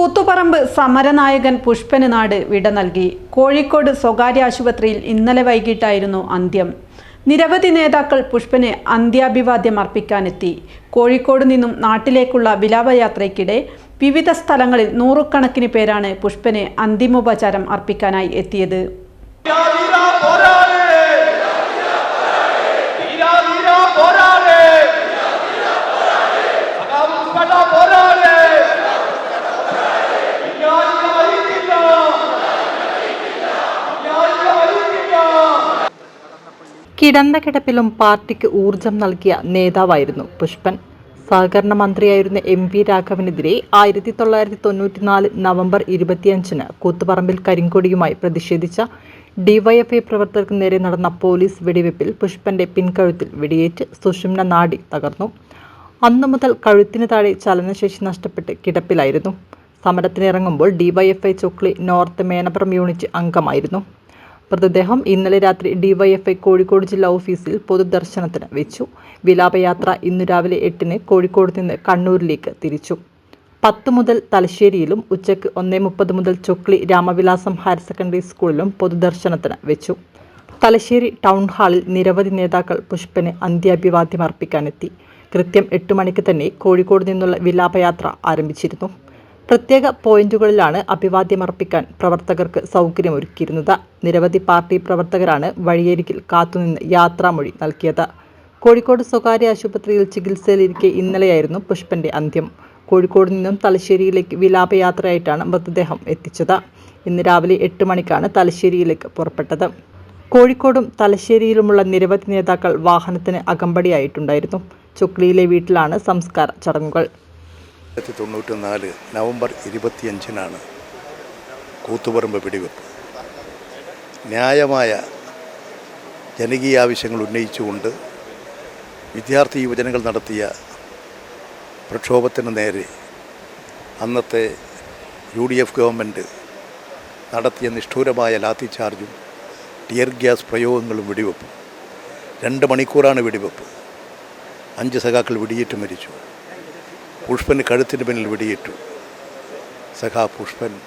കൂത്തുപറമ്പ് സമരനായകൻ പുഷ്പന് നാട് വിട നൽകി. കോഴിക്കോട് സ്വകാര്യ ആശുപത്രിയിൽ ഇന്നലെ വൈകിട്ടായിരുന്നു അന്ത്യം. നിരവധി നേതാക്കൾ പുഷ്പന് അന്ത്യാഭിവാദ്യം അർപ്പിക്കാനെത്തി. കോഴിക്കോട് നിന്നും നാട്ടിലേക്കുള്ള വിലാപയാത്രയ്ക്കിടെ വിവിധ സ്ഥലങ്ങളിൽ നൂറുകണക്കിന് പേരാണ് പുഷ്പന് അന്തിമോപചാരം അർപ്പിക്കാനായി എത്തിയത്. കിടന്ന കിടപ്പിലും പാർട്ടിക്ക് ഊർജം നൽകിയ നേതാവായിരുന്നു പുഷ്പൻ. സഹകരണ മന്ത്രിയായിരുന്ന എം വി രാഘവനെതിരെ ആയിരത്തി തൊള്ളായിരത്തി തൊണ്ണൂറ്റിനാല് നവംബർ ഇരുപത്തിയഞ്ചിന് കൂത്തുപറമ്പിൽ കരിങ്കൊടിയുമായി പ്രതിഷേധിച്ച ഡിവൈഎഫ്ഐ പ്രവർത്തകർക്ക് നേരെ നടന്ന പോലീസ് വെടിവെപ്പിൽ പുഷ്പന്റെ പിൻകഴുത്തിൽ വെടിയേറ്റ് സുഷുമ്ന നാടി തകർന്നു. അന്നു മുതൽ കഴുത്തിന് താഴെ ചലനശേഷി നഷ്ടപ്പെട്ട് കിടപ്പിലായിരുന്നു. സമരത്തിനിറങ്ങുമ്പോൾ DYFI Chokli north Menappuram unit അംഗമായിരുന്നു. മൃതദേഹം ഇന്നലെ രാത്രി ഡിവൈഎഫ്ഐ കോഴിക്കോട് ജില്ലാ ഓഫീസിൽ പൊതുദർശനത്തിന് വെച്ചു. വിലാപയാത്ര ഇന്നു രാവിലെ എട്ടിന് കോഴിക്കോട് നിന്ന് കണ്ണൂരിലേക്ക് തിരിച്ചു. പത്ത് മുതൽ തലശ്ശേരിയിലും ഉച്ചയ്ക്ക് ഒന്നേ മുപ്പത് മുതൽ ചൊക്ലി രാമവിലാസം ഹയർ സെക്കൻഡറി സ്കൂളിലും പൊതുദർശനത്തിന് വെച്ചു. തലശ്ശേരി ടൗൺ ഹാളിൽ നിരവധി നേതാക്കൾ പുഷ്പന് അന്ത്യാഭിവാദ്യം അർപ്പിക്കാനെത്തി. കൃത്യം എട്ട് മണിക്ക് തന്നെ കോഴിക്കോട് നിന്നുള്ള വിലാപയാത്ര ആരംഭിച്ചിരുന്നു. പ്രത്യേക പോയിന്റുകളിലാണ് അഭിവാദ്യമർപ്പിക്കാൻ പ്രവർത്തകർക്ക് സൗകര്യമൊരുക്കിയിരുന്നത്. നിരവധി പാർട്ടി പ്രവർത്തകരാണ് വഴിയരികിൽ കാത്തുനിന്ന് യാത്രാമൊഴി നൽകിയത്. കോഴിക്കോട് സ്വകാര്യ ആശുപത്രിയിൽ ചികിത്സയിലിരിക്കെ ഇന്നലെയായിരുന്നു പുഷ്പന്റെ അന്ത്യം. കോഴിക്കോട് നിന്നും തലശ്ശേരിയിലേക്ക് വിലാപയാത്രയായിട്ടാണ് മൃതദേഹം എത്തിച്ചത്. ഇന്ന് രാവിലെ എട്ട് മണിക്കാണ് തലശ്ശേരിയിലേക്ക് പുറപ്പെട്ടത്. കോഴിക്കോടും തലശ്ശേരിയിലുമുള്ള നിരവധി നേതാക്കൾ വാഹനത്തിന് അകമ്പടിയായിട്ടുണ്ടായിരുന്നു. ചുക്ലിയിലെ വീട്ടിലാണ് സംസ്കാര ചടങ്ങുകൾ. ആയിരത്തി തൊണ്ണൂറ്റി നാല് നവംബർ ഇരുപത്തിയഞ്ചിനാണ് കൂത്തുപറമ്പ് പിടിവെപ്പ് ന്യായമായ ജനകീയ ആവശ്യങ്ങൾ ഉന്നയിച്ചുകൊണ്ട് വിദ്യാർത്ഥി യുവജനങ്ങൾ നടത്തിയ പ്രക്ഷോഭത്തിന് നേരെ അന്നത്തെ യു ഡി എഫ് ഗവൺമെന്റ് നടത്തിയ നിഷ്ഠൂരമായ ലാത്തി ചാർജും ടിയർ ഗ്യാസ് പ്രയോഗങ്ങളും വെടിവെപ്പും. രണ്ട് മണിക്കൂറാണ് വെടിവെപ്പ്. അഞ്ച് സഖാക്കൾ വെടിയേറ്റ് മരിച്ചു. പുഷ്പന് കഴുത്തിന് പിന്നിൽ വെടിയേറ്റു. സഖാ പുഷ്പൻ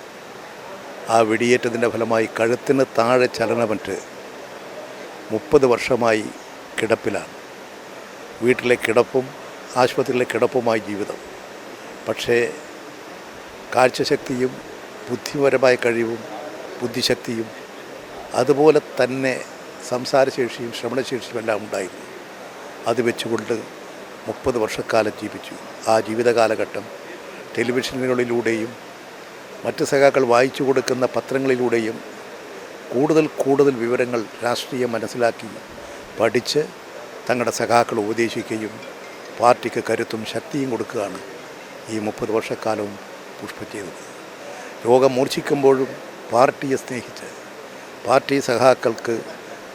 ആ വെടിയേറ്റതിന്റെ ഫലമായി കഴുത്തിന് താഴെ ചലനമറ്റ് മുപ്പത് വർഷമായി കിടപ്പിലാണ്. വീട്ടിലെ കിടപ്പും ആശുപത്രിയിലെ കിടപ്പുമായി ജീവിതം. പക്ഷേ കാഴ്ചശക്തിയും ബുദ്ധിപരമായ കഴിവും ബുദ്ധിശക്തിയും അതുപോലെ തന്നെ സംസാരശേഷിയും ശ്രവണശേഷിയും എല്ലാം ഉണ്ടായിരുന്നു. അത് വെച്ചുകൊണ്ട് മുപ്പത് വർഷക്കാലം ജീവിച്ചു. ആ ജീവിതകാലഘട്ടം ടെലിവിഷനുകളിലൂടെയും മറ്റ് സഖാക്കൾ വായിച്ചു കൊടുക്കുന്ന പത്രങ്ങളിലൂടെയും കൂടുതൽ കൂടുതൽ വിവരങ്ങൾ രാഷ്ട്രീയം മനസ്സിലാക്കി പഠിച്ച് തങ്ങളുടെ സഖാക്കൾ ഉപദേശിക്കുകയും പാർട്ടിക്ക് കരുത്തും ശക്തിയും കൊടുക്കുകയാണ് ഈ മുപ്പത് വർഷക്കാലവും പുഷ്പ ചെയ്തത്. രോഗം മൂർച്ഛിക്കുമ്പോഴും പാർട്ടിയെ സ്നേഹിച്ച് പാർട്ടി സഖാക്കൾക്ക്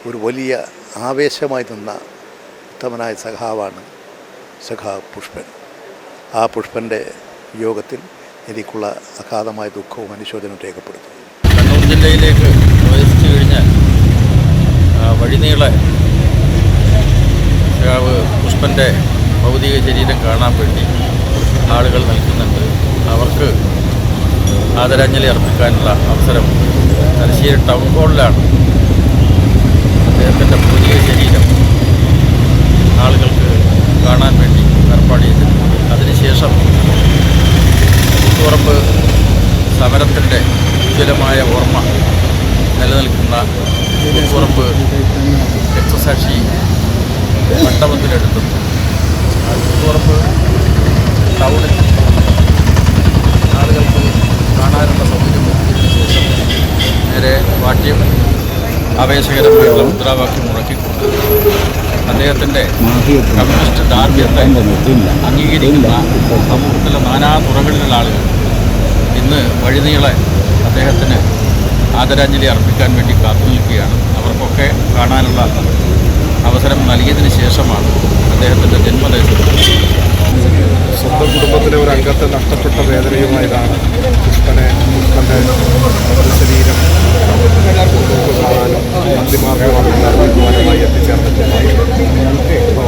ഒരു വലിയ ആവേശമായി നിന്ന ഉത്തമനായ സഖാവാണ് സഖാ പുഷ്പൻ ആ പുഷ്പന്റെ യോഗത്തിൽ എനിക്കുള്ള അഗാധമായ ദുഃഖവും അനുശോചനവും രേഖപ്പെടുത്തുന്നു. കണ്ണൂർ ജില്ലയിലേക്ക് പ്രവേശിച്ചു കഴിഞ്ഞാൽ വഴിനീളെ സഖാവ് പുഷ്പന്റെ ഭൗതിക ശരീരം കാണാൻ വേണ്ടി ആളുകൾ നിൽക്കുന്നുണ്ട്. അവർക്ക് ആദരാഞ്ജലി അർപ്പിക്കാനുള്ള അവസരം. തലശ്ശേരി ടൗൺ ഹാളിലാണ് അദ്ദേഹത്തിന്റെ ഭൗതിക ശരീരം. ആളുകൾക്ക് കാണാൻ വേണ്ടി ഏർപ്പാട് ചെയ്തിട്ടുണ്ട്. അതിനുശേഷം കൂത്തുപറമ്പ് സമരത്തിന്റെ ഉജ്ജ്വലമായ ഓർമ്മ നിലനിൽക്കുന്ന കൂത്തുപറമ്പ് രക്തസാക്ഷി മണ്ഡപത്തിലെടുത്തും. ആ കൂത്തുപറമ്പ് ടൗണിൽ ആളുകൾക്ക് കാണാനുള്ള സൗകര്യം ഒരുക്കിയതിനു ശേഷം നേരെ വാട്യം ആവേശകരമായിട്ടുള്ള മുദ്രാവാക്യം മുഴക്കിക്കൊണ്ട് അദ്ദേഹത്തിന്റെ കമ്മ്യൂണിസ്റ്റ് ദാർഢ്യത്തെ അംഗീകരിക്കുന്ന സമൂഹത്തിലെ നാനാ തുറകളിലുള്ള ആളുകൾ ഇന്ന് വഴിനീളെ അദ്ദേഹത്തിന് ആദരാഞ്ജലി അർപ്പിക്കാൻ വേണ്ടി കാത്തു നിൽക്കുകയാണ്. അവർക്കൊക്കെ കാണാനുള്ള അവസരം നൽകിയതിന് ശേഷമാണ് അദ്ദേഹത്തിന്റെ ജന്മദേശത്ത് സ്വന്തം കുടുംബത്തിലെ ഒരു അംഗത്തെ നഷ്ടപ്പെട്ട വേദനയുമായതാണ് പുഷ്പനെ പുഷ്പന്റെ മൃതശരീരം കാണാനും അന്തിമാർഗമായി എത്തിച്ചേർന്നിട്ടുണ്ടായി അപ്പോൾ